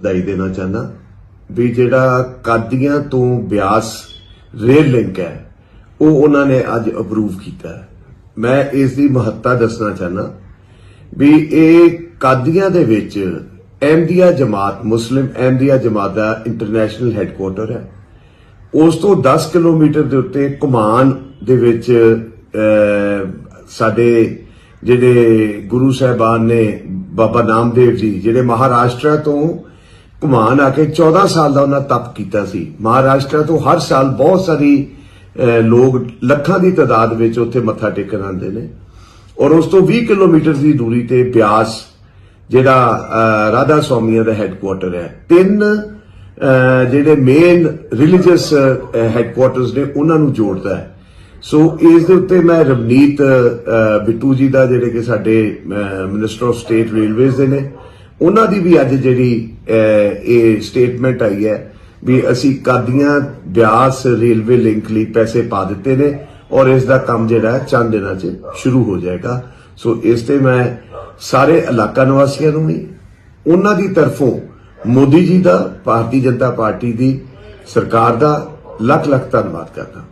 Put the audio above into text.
ਵਧਾਈ ਦੇਣਾ ਚਾਹੁੰਦਾ। ਵੀ ਜਿਹੜਾ ਕਾਦੀਆਂ ਤੋਂ ਬਿਆਸ ਰੇਲ ਲਿੰਕ ਹੈ, ਉਹ ਉਹਨਾਂ ਨੇ ਅੱਜ ਅਪਰੂਵ ਕੀਤਾ ਮੈਂ ਇਸ ਦੀ ਮਹੱਤਤਾ ਦੱਸਣਾ ਚਾਹੁੰਦਾ ਵੀ ਇਹ ਕਾਦੀਆਂ ਦੇ ਵਿੱਚ ਅਹਿਮਦੀਆ ਜਮਾਤ, ਮੁਸਲਿਮ ਅਹਿਮਦੀਆ ਜਮਾਤ ਦਾ ਇੰਟਰਨੈਸ਼ਨਲ ਹੈੱਡਕੁਆਰਟਰ ਹੈ। ਉਸ ਤੋਂ 10 ਕਿਲੋਮੀਟਰ ਦੇ ਉੱਤੇ ਕੁਮਾਨ ਦੇ ਵਿੱਚ ਸਾਡੇ ਜਿਹੜੇ ਗੁਰੂ ਸਾਹਿਬਾਨ ਨੇ ਬਾਬਾ ਨਾਮਦੇਵ ਜੀ, ਜਿਹੜੇ ਮਹਾਰਾਸ਼ਟਰ ਤੋਂ ਘੁਮਾਨ ਆ ਕੇ 14 ਸਾਲ ਦਾ ਉਹਨਾਂ ਤਪ ਕੀਤਾ ਸੀ। ਮਹਾਰਾਸ਼ਟਰ ਤੋਂ ਹਰ ਸਾਲ ਬਹੁਤ ਸਾਰੀ ਲੋਕ ਲੱਖਾਂ ਦੀ ਤਾਦਾਦ ਵਿੱਚ ਉੱਥੇ ਮੱਥਾ ਟੇਕਣ ਆਉਂਦੇ ਨੇ। ਔਰ ਉਸ ਤੋਂ 20 ਕਿਲੋਮੀਟਰ ਦੀ ਦੂਰੀ ਤੇ ਬਿਆਸ, ਜਿਹੜਾ ਰਾਧਾ ਸਵਾਮੀਆਂ ਦਾ ਹੈੱਡਕੁਆਰਟਰ ਹੈ। ਤਿੰਨ ਜਿਹੜੇ ਮੇਨ ਰਿਲੀਜੀਅਸ ਹੈੱਡਕੁਆਰਟਰਸ ਨੇ ਉਹਨਾਂ ਨੂੰ ਜੋੜਦਾ ਹੈ। ਸੋ ਇਸ ਦੇ ਉੱਤੇ ਮੈਂ ਰਵਨੀਤ ਬਿੱਟੂ ਜੀ ਦਾ ਜਿਹੜੇ ਕਿ ਸਾਡੇ ਮਿਨਿਸਟਰ ਆਫ ਸਟੇਟ ਰੇਲਵੇਜ਼ ਦੇ ਨੇ ਉਹਨਾਂ ਦੀ ਵੀ ਅੱਜ ਜਿਹੜੀ ਇਹ ਸਟੇਟਮੈਂਟ ਆਈ ਹੈ ਵੀ ਅਸੀਂ ਕਾਦੀਆਂ ਬਿਆਸ ਰੇਲਵੇ ਲਿੰਕ ਲਈ ਪੈਸੇ ਪਾ ਦਿੱਤੇ ਨੇ ਔਰ ਇਸ ਦਾ ਕੰਮ ਜਿਹੜਾ ਹੈ ਚੰਦ ਦਿਨਾਂ 'ਚ ਸ਼ੁਰੂ ਹੋ ਜਾਏਗਾ। ਸੋ ਇਸ ਤੇ ਮੈਂ ਸਾਰੇ ਇਲਾਕਾ ਨਿਵਾਸੀਆਂ ਨੂੰ ਵੀ, ਉਹਨਾਂ ਦੀ ਤਰਫੋਂ ਮੋਦੀ ਜੀ ਦਾ, ਭਾਰਤੀ ਜਨਤਾ ਪਾਰਟੀ ਦੀ ਸਰਕਾਰ ਦਾ ਲੱਖ ਲੱਖ ਧੰਨਵਾਦ ਕਰਦਾ।